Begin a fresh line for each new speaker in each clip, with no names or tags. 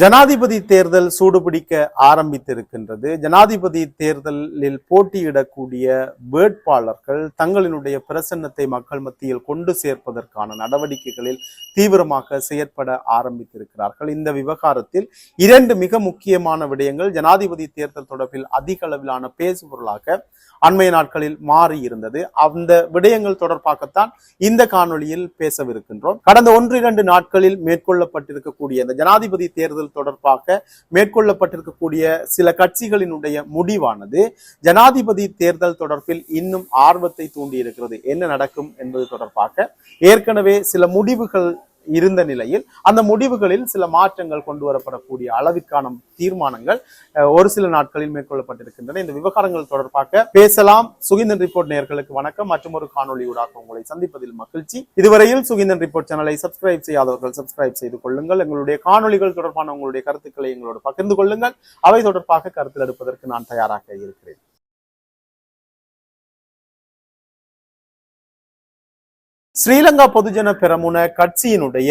ஜனாதிபதி தேர்தல் சூடுபிடிக்க ஆரம்பித்திருக்கின்றது. ஜனாதிபதி தேர்தலில் போட்டியிடக்கூடிய வேட்பாளர்கள் தங்களினுடைய பிரசன்னத்தை மக்கள் மத்தியில் கொண்டு சேர்ப்பதற்கான நடவடிக்கைகளில் தீவிரமாக செயற்பட ஆரம்பித்திருக்கிறார்கள். இந்த விவகாரத்தில் இரண்டு மிக முக்கியமான விடயங்கள் ஜனாதிபதி தேர்தல் தொடர்பில் அதிக அளவிலான பேசுபொருளாக அண்மைய நாட்களில் மாறி இருந்தது அந்த விடயங்கள் தொடர்பாகத்தான் இந்த காணொளியில் பேசவிருக்கின்றோம். கடந்த ஒன்று இரண்டு நாட்களில் மேற்கொள்ளப்பட்டிருக்கக்கூடிய இந்த ஜனாதிபதி தேர்தல் தொடர்பாக மேற்கொள்ளப்பட்டிருக்கக்கூடிய சில கட்சிகளினுடைய முடிவானது ஜனாதிபதி தேர்தல் தொடர்பில் இன்னும் ஆர்வத்தை தூண்டி இருக்கிறது என்ன நடக்கும் என்பது தொடர்பாக ஏற்கனவே சில முடிவுகள் இருந்த நிலையில் அந்த முடிவுகளில் சில மாற்றங்கள் கொண்டு வரப்படக்கூடிய அளவிற்கான தீர்மானங்கள் ஒரு சில நாட்களில் மேற்கொள்ளப்பட்டிருக்கின்றன. இந்த விவகாரங்கள் தொடர்பாக பேசலாம். சுகிந்தன் ரிப்போர்ட் நேயர்களுக்கு வணக்கம். மற்றும் ஒரு காணொளியூடாக உங்களை சந்திப்பதில் மகிழ்ச்சி. இதுவரையில் சுகிந்தன் ரிப்போர்ட் சேனலை சப்ஸ்கிரைப் செய்யாதவர்கள் சப்ஸ்கிரைப் செய்து கொள்ளுங்கள். எங்களுடைய காணொளிகள் தொடர்பான உங்களுடைய கருத்துக்களை எங்களோடு பகிர்ந்து கொள்ளுங்கள். அவை தொடர்பாக கருத்தில் எடுப்பதற்கு நான் தயாராக இருக்கிறேன். ஸ்ரீலங்கா பொதுஜன பெரமுன கட்சியினுடைய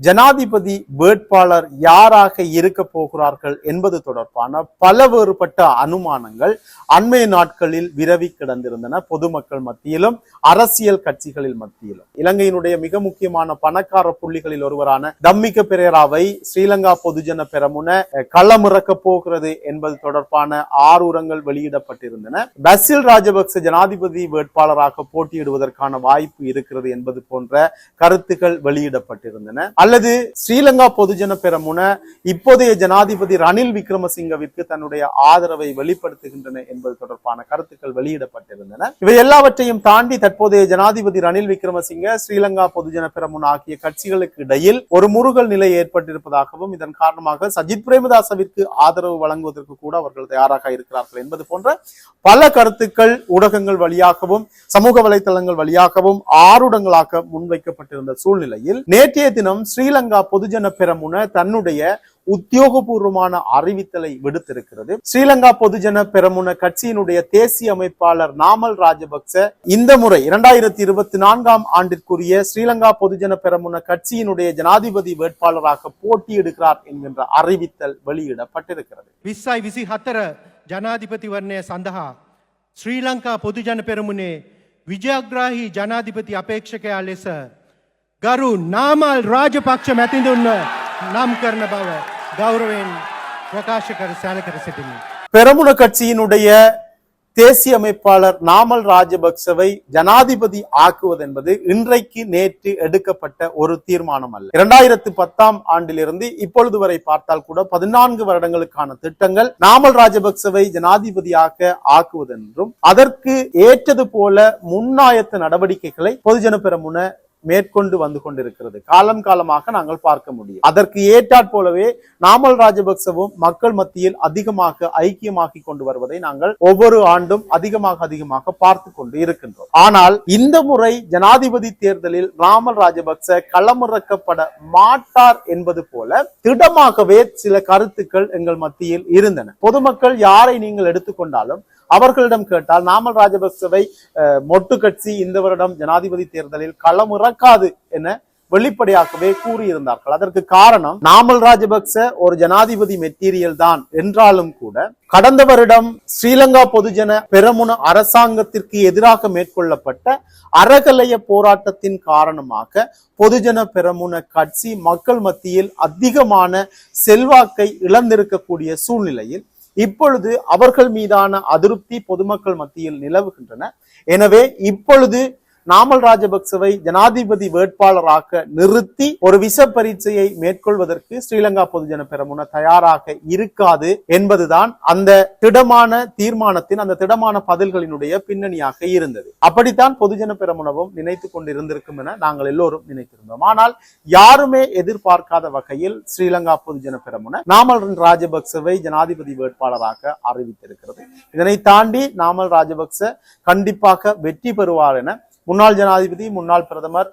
ஜனாதிபதி வேட்பாளர் யாராக இருக்க போகிறார்கள் என்பது தொடர்பான பல வேறுபட்ட அனுமானங்கள் அண்மைய நாட்களில் விரவி கிடந்திருந்தன. பொதுமக்கள் மத்தியிலும் அரசியல் கட்சிகளில் மத்தியிலும். இலங்கையினுடைய மிக முக்கியமான பணக்கார புள்ளிகளில் ஒருவரான தம்மிக பெரேராவை ஸ்ரீலங்கா பொதுஜன பெரமுன களமிறக்க போகிறது என்பது தொடர்பான ஆரூரங்கள் வெளியிடப்பட்டிருந்தன. பசில் ராஜபக்ச ஜனாதிபதி வேட்பாளராக போட்டியிடுவதற்கான வாய்ப்பு இருக்கிறது என்பது போன்ற கருத்துக்கள் வெளியிடப்பட்டிருந்தன. அல்லது ஸ்ரீலங்கா பொதுஜன பெரமுன இப்போதைய ஜனாதிபதி ரணில் விக்ரமசிங்கவிற்கு தன்னுடைய ஆதரவை வெளிப்படுத்துகின்றன என்பது தொடர்பான கருத்துக்கள் வெளியிடப்பட்டிருந்தன. இவை எல்லாவற்றையும் தாண்டி தற்போதைய ஜனாதிபதி ரணில் விக்ரமசிங்க ஸ்ரீலங்கா பொதுஜன பெரமுன ஆகிய கட்சிகளுக்கு இடையில் ஒரு முருகல் நிலை ஏற்பட்டிருப்பதாகவும் இதன் காரணமாக சஜித் பிரேமதாசவிற்கு ஆதரவு வழங்குவதற்கு கூட அவர்கள் தயாராக இருக்கிறார்கள் என்பது போன்ற பல கருத்துக்கள் ஊடகங்கள் வழியாகவும் சமூக வலைதளங்கள் வழியாகவும் ஆருடங்களாக முன்வைக்கப்பட்டிருந்த சூழ்நிலையில் நேற்றைய தினம் ஸ்ரீலங்கா பொதுஜன பெரமுன தன்னுடைய உத்தியோகபூர்வமான அறிவித்தலை விடுத்திருக்கிறது ஸ்ரீலங்கா பொதுஜன பெரமுன கட்சியினுடைய தேசிய அமைப்பாளர் நாமல் ராஜபக்ச இந்த முறை இரண்டாயிரத்தி இருபத்தி நான்காம் ஆண்டிற்குரிய ஸ்ரீலங்கா பொதுஜன பெரமுன கட்சியினுடைய ஜனாதிபதி வேட்பாளராக போட்டியிடுகிறார் என்கின்ற அறிவித்தல் வெளியிடப்பட்டிருக்கிறது
විස්සයි විසි හතර ජනාධිපතිවරණය සඳහා ශ්‍රී ලංකා පොදුජන පෙරමුණේ විජයග්‍රාහි ජනාධිපති අපේක්ෂකයා ලෙස ගරු නාමල් රාජපක්ෂ මැතිඳුන්ව නම් කරන බව ගෞරවෙන් ප්‍රකාශ කර සෑල කර සිටිමි.
பெரமுன கட்சியினுடைய தேசிய அமைப்பாளர் நாமல் ராஜபக்சவை ஜனாதிபதி ஆக்குவது என்பது இன்றைக்கு நேற்று எடுக்கப்பட்ட ஒரு தீர்மானம் அல்ல இரண்டாயிரத்து பத்தாம் ஆண்டிலிருந்து இப்பொழுது வரை பார்த்தால் கூட பதினான்கு வருடங்களுக்கான திட்டங்கள் நாமல் ராஜபக்சவை ஜனாதிபதியாக ஆக்குவதென்றும் அதற்கு ஏற்றது போல முன்னாயத்த நடவடிக்கைகளை பொதுஜன பெரமுன மேற்கொண்டு வந்து கொண்டிருக்கிறது. காலம் காலமாக நாங்கள் பார்க்க முடியும். அதற்கு ஏற்றாற் போலவே நாமல் ராஜபக்சவும் மக்கள் மத்தியில் அதிகமாக ஐக்கியமாக்கி கொண்டு வருவதை நாங்கள் ஒவ்வொரு ஆண்டும் அதிகமாக அதிகமாக பார்த்து கொண்டு இருக்கின்றோம். ஆனால் இந்த முறை ஜனாதிபதி தேர்தலில் ராமல் ராஜபக்ச களமிறக்கப்பட மாட்டார் என்பது போல திடமாகவே சில கருத்துக்கள் எங்கள் மத்தியில் இருந்தன. பொதுமக்கள் யாரை நீங்கள் எடுத்துக்கொண்டாலும் அவர்களிடம் கேட்டால் நாமல் ராஜபக்சவை மொட்டு கட்சி இந்த வருடம் ஜனாதிபதி தேர்தலில் களமிறக்காது என வெளிப்படையாகவே கூறியிருந்தார்கள். அதற்கு காரணம் நாமல் ராஜபக்ச ஒரு ஜனாதிபதி மெட்டீரியல் தான். என்றாலும் கூட கடந்த வருடம் ஸ்ரீலங்கா பொதுஜன பெரமுன அரசாங்கத்திற்கு எதிராக மேற்கொள்ளப்பட்ட அறகலைய போராட்டத்தின் காரணமாக பொதுஜன பெரமுன கட்சி மக்கள் மத்தியில் அதிகமான செல்வாக்கை இழந்திருக்கக்கூடிய சூழ்நிலையில் இப்பொழுது அவர்கள் மீதான அதிருப்தி பொதுமக்கள் மத்தியில் நிலவுகின்றன. எனவே இப்பொழுது நாமல் ராஜபக்சவை ஜனாதிபதி வேட்பாளராக நிறுத்தி ஒரு விஷ பரீட்சையை மேற்கொள்வதற்கு ஸ்ரீலங்கா பொதுஜன பெரமுன தயாராக இருக்காது என்பதுதான் அந்த திடமான தீர்மானத்தின் அந்த திடமான பதில்களினுடைய பின்னணியாக இருந்தது. அப்படித்தான் பொதுஜன பெரமுனவும் நினைத்து கொண்டிருந்திருக்கும் என நாங்கள் எல்லோரும் நினைத்திருந்தோம். ஆனால் யாருமே எதிர்பார்க்காத வகையில் ஸ்ரீலங்கா பொதுஜன பெரமுன நாமல் ராஜபக்சவை ஜனாதிபதி வேட்பாளராக அறிவித்திருக்கிறது. இதனை தாண்டி நாமல் ராஜபக்ச கண்டிப்பாக வெற்றி பெறுவார் என முன்னாள் ஜனாதிபதி முன்னாள் பிரதமர்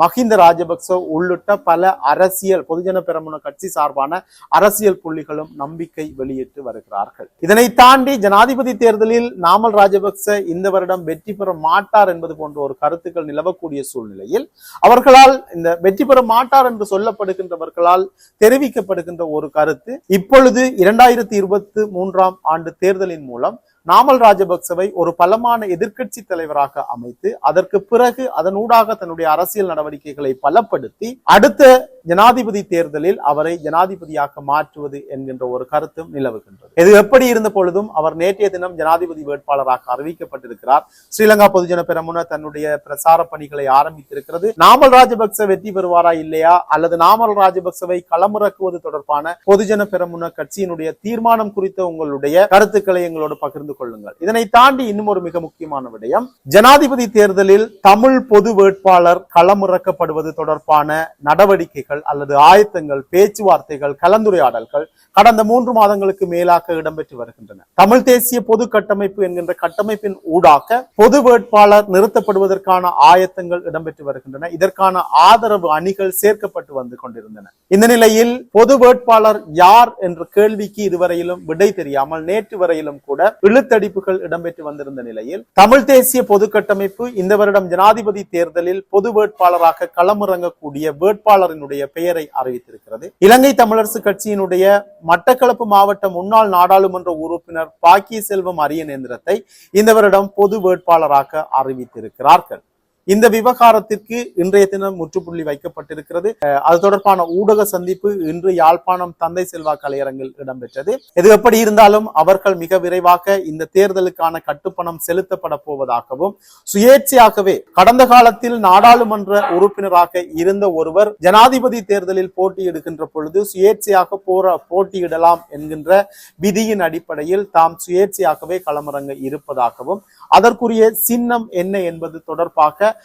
மஹிந்த ராஜபக்ச உள்ளிட்ட பல அரசியல் பொதுஜன பெரமுன கட்சி சார்பான அரசியல் புள்ளிகளும் நம்பிக்கை வெளியிட்டு வருகிறார்கள். இதனை தாண்டி ஜனாதிபதி தேர்தலில் நாமல் ராஜபக்ச இந்த வருடம் வெற்றி பெற மாட்டார் என்பது போன்ற ஒரு கருத்துக்கள் நிலவக்கூடிய சூழ்நிலையில் அவர்களால் இந்த வெற்றி பெற மாட்டார் என்று சொல்லப்படுகின்றவர்களால் தெரிவிக்கப்படுகின்ற ஒரு கருத்து இப்பொழுது இரண்டாயிரத்தி இருபத்தி மூன்றாம் ஆண்டு தேர்தலின் மூலம் நாமல் ராஜபக்சவை ஒரு பலமான எதிர்க்கட்சி தலைவராக அமைத்து அதற்கு பிறகு அதனூடாக தன்னுடைய அரசியல் நடவடிக்கைகளை பலப்படுத்தி அடுத்த ஜனாதிபதி தேர்தலில் அவரை ஜனாதிபதியாக மாற்றுவது என்கின்ற ஒரு கருத்தும் நிலவுகின்றது. இது எப்படி இருந்த பொழுதும் அவர் நேற்றைய தினம் ஜனாதிபதி வேட்பாளராக அறிவிக்கப்பட்டிருக்கிறார். ஸ்ரீலங்கா பொதுஜன பெரமுன தன்னுடைய பிரசார பணிகளை ஆரம்பித்திருக்கிறது. நாமல் ராஜபக்ச வெற்றி பெறுவாரா இல்லையா? அல்லது நாமல் ராஜபக்சவை களமிறக்குவது தொடர்பான பொதுஜன பெரமுன கட்சியினுடைய தீர்மானம் குறித்த உங்களுடைய கருத்துக்களை எங்களோடு பகிர்ந்து கொள்ளுங்கள். இதனை தாண்டி இன்னும் ஒரு மிக முக்கியமான விடயம். ஜனாதிபதி தேர்தலில் தமிழ் பொது வேட்பாளர் களமிறக்கப்படுவது தொடர்பான நடவடிக்கைகள் அல்லது ஆயத்தங்கள் பேச்சுவார்த்தைகள் கலந்துரையாடல்கள் கடந்த மூன்று மாதங்களுக்கு மேலாக இடம்பெற்று வருகின்றன. தமிழ் தேசிய பொது கட்டமைப்பு என்கின்ற கட்டமைப்பின் ஊடாக பொது வேட்பாளர் நிறுத்தப்படுவதற்கான ஆயத்தங்கள் இடம்பெற்று வருகின்றன. இதற்கான ஆதரவு அணிகள் சேர்க்கப்பட்டு வந்து கொண்டிருந்தன. இந்த நிலையில் பொது வேட்பாளர் யார் என்ற கேள்விக்கு இதுவரையிலும் விடை தெரியாமல் நேற்று வரையிலும் கூட இழுத்தடிப்புகள் இடம்பெற்று வந்திருந்த நிலையில் தமிழ் தேசிய பொது கட்டமைப்பு இந்த வருடம் ஜனாதிபதி தேர்தலில் பொது வேட்பாளராக களமிறங்கக்கூடிய வேட்பாளரினுடைய பெயரை அறிவித்திருக்கிறது. இலங்கை தமிழரசு கட்சியினுடைய மட்டக்களப்பு மாவட்ட முன்னாள் நாடாளுமன்ற உறுப்பினர் பாக்கிய செல்வம் அரியநேந்திரத்தை இந்த வருடம் பொது வேட்பாளராக அறிவித்திருக்கிறார்கள். இந்த விவகாரத்திற்கு இன்றைய தினம் முற்றுப்புள்ளி வைக்கப்பட்டிருக்கிறது. அது தொடர்பான ஊடக சந்திப்பு இன்று யாழ்ப்பாணம் தந்தை செல்வா கலையரங்கில் இடம்பெற்றது. எது எப்படி இருந்தாலும் அவர்கள் மிக விரைவாக இந்த தேர்தலுக்கான கட்டுப்பணம் செலுத்தப்பட போவதாகவும் சுயேட்சையாகவே கடந்த காலத்தில் நாடாளுமன்ற உறுப்பினராக இருந்த ஒருவர் ஜனாதிபதி தேர்தலில் போட்டியிடுகின்ற பொழுது சுயேட்சையாக போற போட்டியிடலாம் என்கின்ற விதியின் அடிப்படையில் தாம் சுயேட்சையாகவே களமிறங்க இருப்பதாகவும் அதற்குரிய சின்னம் என்ன என்பது தொடர்பாக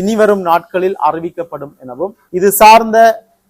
இனிவரும் நாட்களில் அறிவிக்கப்படும் எனவும் இது சார்ந்த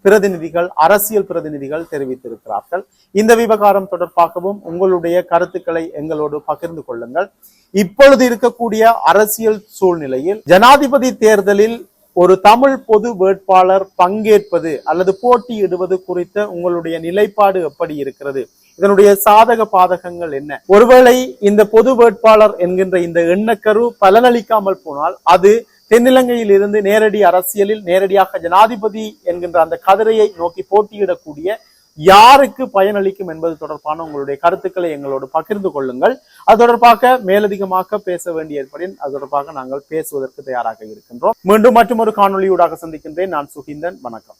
பிரதிநிதிகள் அரசியல் பிரதிநிதிகள் தெரிவித்திருக்கிறார்கள். இந்த விவகாரம் தொடர்பாகவும் உங்களுடைய கருத்துக்களை எங்களோடு பகிர்ந்து கொள்ளுங்கள். இப்பொழுது இருக்கக்கூடிய அரசியல் சூழ்நிலையில் ஜனாதிபதி தேர்தலில் ஒரு தமிழ் பொது வேட்பாளர் பங்கேற்பது அல்லது போட்டியிடுவது குறித்த உங்களுடைய நிலைப்பாடு எப்படி இருக்கிறது? இதனுடைய சாதக பாதகங்கள் என்ன? ஒருவேளை இந்த பொது வேட்பாளர் என்கின்ற இந்த எண்ணக்கரு பலனளிக்காமல் போனால் அது தென்னிலங்கையில் இருந்து நேரடி அரசியலில் நேரடியாக ஜனாதிபதி என்கின்ற அந்த கதிரையை நோக்கி போட்டியிடக்கூடிய யாருக்கு பயனளிக்கும் என்பது தொடர்பான உங்களுடைய கருத்துக்களை எங்களோடு பகிர்ந்து கொள்ளுங்கள். அது தொடர்பாக மேலதிகமாக பேச வேண்டிய ஏற்படின் அது தொடர்பாக நாங்கள் பேசுவதற்கு தயாராக இருக்கின்றோம். மீண்டும் மற்றும் ஒரு காணொளியூடாக சந்திக்கின்றேன். நான் சுகிந்தன். வணக்கம்.